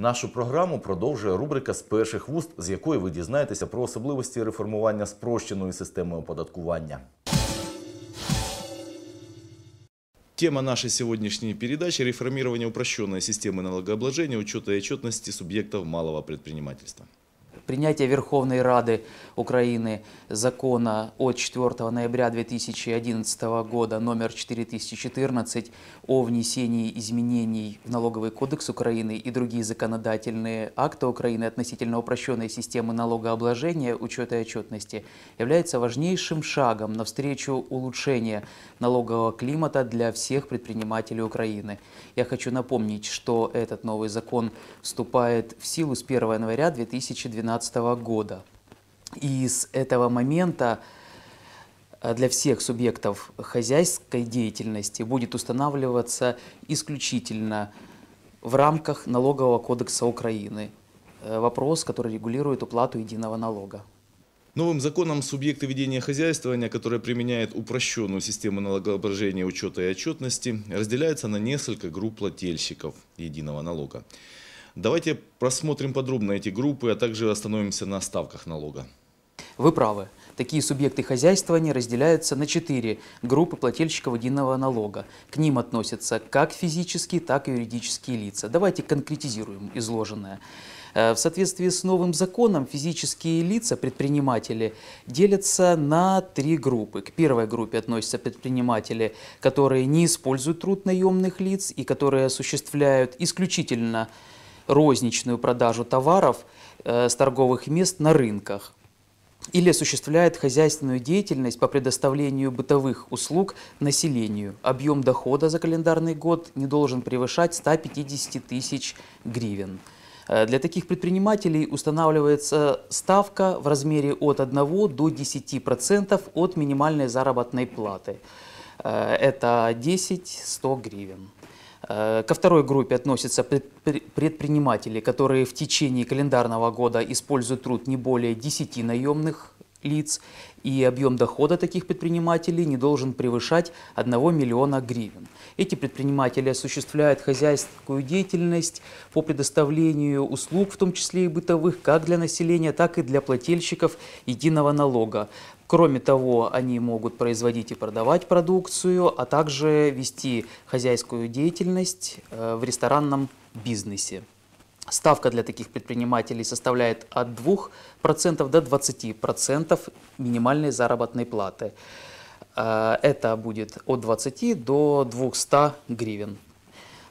Нашу програму продовжує рубрика з перших вуст, з якої ви дізнаєтеся про особливості реформування спрощеної системи оподаткування. Тема нашей сегодняшней передачи – реформирование упрощенной системы налогообложения, учета и отчетности субъектов малого предпринимательства. Принятие Верховной Рады Украины закона от 4 ноября 2011 года номер 4014 о внесении изменений в Налоговый кодекс Украины и другие законодательные акты Украины относительно упрощенной системы налогообложения, учета и отчетности является важнейшим шагом навстречу улучшения налогового климата для всех предпринимателей Украины. Я хочу напомнить, что этот новый закон вступает в силу с 1 января 2012 года. И с этого момента э, для всех субъектов хозяйской деятельности будет устанавливаться исключительно в рамках Налогового кодекса Украины. Э, Вопрос, который регулирует уплату единого налога. Новым законом субъекты ведения хозяйствования, которые применяют упрощенную систему налогообложения, учета и отчетности, разделяются на несколько групп плательщиков единого налога. Давайте просмотрим подробно эти группы, а также остановимся на ставках налога. Вы правы. Такие субъекты хозяйствования разделяются на четыре группы плательщиков единого налога. К ним относятся как физические, так и юридические лица. Давайте конкретизируем изложенное. Э, В соответствии с новым законом физические лица, предприниматели, делятся на три группы. К первой группе относятся предприниматели, которые не используют труд наемных лиц и которые осуществляют исключительно розничную продажу товаров э, с торговых мест на рынках или осуществляет хозяйственную деятельность по предоставлению бытовых услуг населению. Объем дохода за календарный год не должен превышать 150 тысяч гривен. Э, Для таких предпринимателей устанавливается ставка в размере от 1 до 10% от минимальной заработной платы. Э, Это 10-100 гривен. Э, Ко второй группе относятся предпри- предприниматели, которые в течение календарного года используют труд не более 10 наемных лиц, и объем дохода таких предпринимателей не должен превышать 1 миллиона гривен. Эти предприниматели осуществляют хозяйственную деятельность по предоставлению услуг, в том числе и бытовых, как для населения, так и для плательщиков единого налога. Кроме того, они могут производить и продавать продукцию, а также вести хозяйскую деятельность э, в ресторанном бизнесе. Ставка для таких предпринимателей составляет от 2% до 20% минимальной заработной платы. Э, Это будет от 20 до 200 гривен.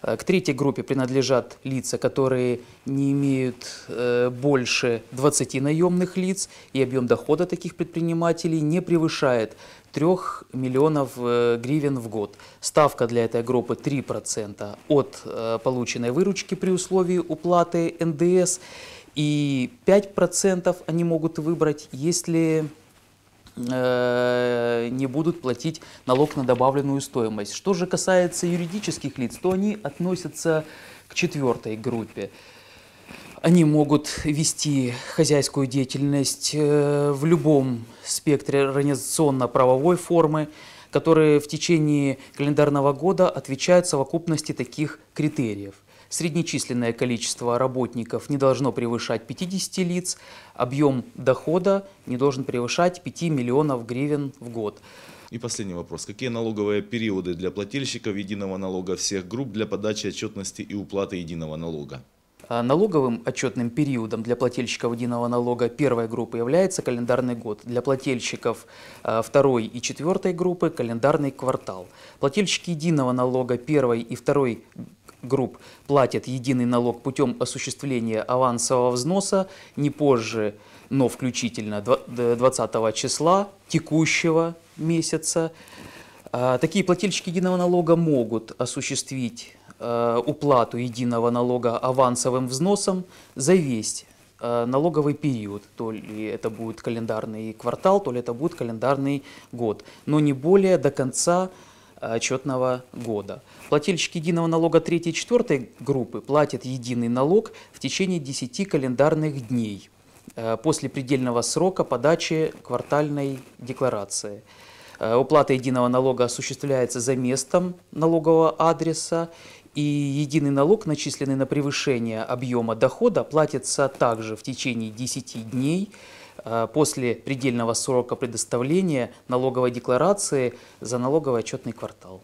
Э, К третьей группе принадлежат лица, которые не имеют э, больше 20 наемных лиц, и объем дохода таких предпринимателей не превышает 3 миллионов э, гривен в год. Ставка для этой группы 3% от полученной выручки при условии уплаты НДС, и 5% они могут выбрать, если не будут платить налог на добавленную стоимость. Что же касается юридических лиц, то они относятся к четвертой группе. Они могут вести хозяйскую деятельность э, в любом спектре организационно-правовой формы, которые в течение календарного года отвечают совокупности таких критериев. Среднечисленное количество работников не должно превышать 50 лиц, объем дохода не должен превышать 5 миллионов гривен в год. И последний вопрос. Какие налоговые периоды для плательщиков единого налога всех групп для подачи отчетности и уплаты единого налога? А Налоговым отчетным периодом для плательщиков единого налога первой группы является календарный год. Для плательщиков а, второй и четвертой группы – календарный квартал. Плательщики единого налога первой и второй групп платят единый налог путем осуществления авансового взноса не позже, но включительно два- д- 20 числа текущего месяца. А, Такие плательщики единого налога могут осуществить э, уплату единого налога авансовым взносом за весь э, налоговый период. То ли это будет календарный квартал, то ли это будет календарный год. Но не более до конца отчетного года. Плательщики единого налога 3 и 4 группы платят единый налог в течение 10 календарных дней э, после предельного срока подачи квартальной декларации. Э, Уплата единого налога осуществляется за местом налогового адреса, И единый налог, начисленный на превышение объема дохода, платится также в течение 10 дней э, после предельного срока предоставления налоговой декларации за налоговый отчетный квартал.